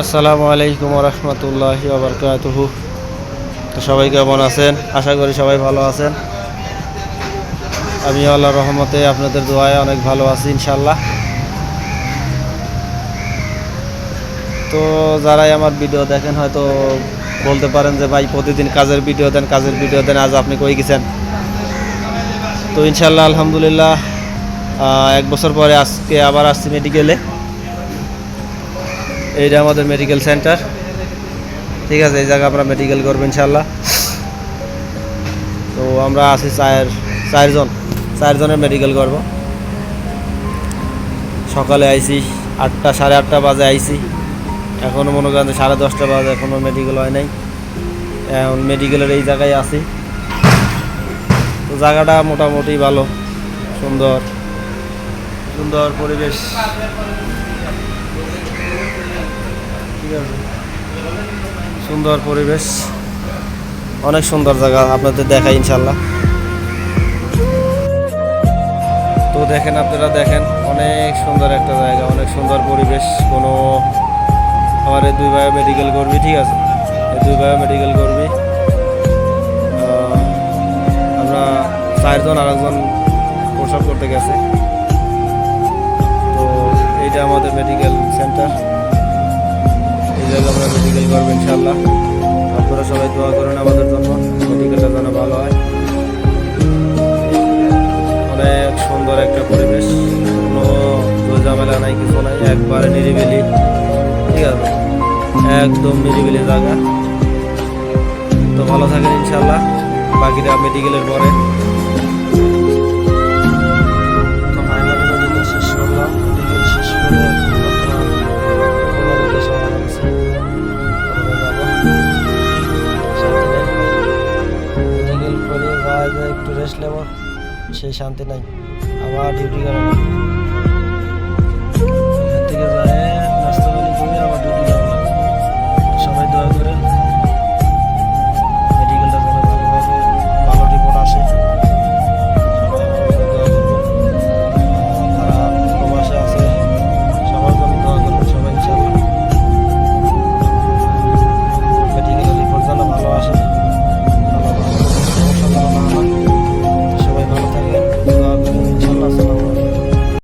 আসসালামু আলাইকুম রহমতুল্লাহি আবরকাতুহু সবাই কেমন আছেন? আশা করি সবাই ভালো আছেন। আমি আল্লাহ রহমতে আপনাদের দোয়ায় অনেক ভালো আছি ইনশাল্লাহ তো যারাই আমার ভিডিও দেখেন, হয়তো বলতে পারেন যে, ভাই, প্রতিদিন কাজের ভিডিও দেন, কাজের ভিডিও দেন, আজ আপনি কই গেছেন? তো ইনশাল্লাহ আলহামদুলিল্লাহ এক বছর পরে আজকে আবার আসছি মেডিকেলে এইটা আমাদের মেডিকেল সেন্টার ঠিক আছে, এই জায়গায় আমরা মেডিকেল করব ইনশাল্লাহ তো আমরা আছি চার চারজন, চারজনের মেডিকেল করব। সকালে আইছি, আটটা, সাড়ে আটটা বাজে আইছি। এখনও মনে করেন সাড়ে দশটা বাজে এখনও মেডিকেল হয় নাই। এখন মেডিকেলের এই জায়গায় আছি। তো জায়গাটা মোটামুটি ভালো, সুন্দর। সুন্দর পরিবেশ। সুন্দর পরিবেশ। অনেক সুন্দর জায়গা আপনাদের দেখাই ইনশাল্লাহ তো দেখেন আপনারা দেখেন, অনেক সুন্দর একটা জায়গা, অনেক সুন্দর পরিবেশ। কোনো আমার এই দুই ভাই মেডিকেল করবি ঠিক আছে? এই দুই ভাই মেডিকেল করবি আমরা চারজন আরেকজন প্রসাব করতে গেছে। তো এইটা আমাদের মেডিকেল সেন্টার মেডিকেল করব ইনশাল্লাহ আপনারা সবাই দোয়া করেন আমাদের জন্য মেডিকেলটা যেন ভালো হয়। অনেক সুন্দর একটা পরিবেশ। কোনো ঝামেলা নাই, কিছু নাই, একবারে নিরিবিলি। ঠিক আছে? একদম নিরিবিলি জায়গা। তো ভালো থাকেন ইনশাল্লাহ বাকিটা মেডিকেলের পরে যায় একটু রেস্ট নেব সেই শান্তি নাই আবার ডিউটি করানো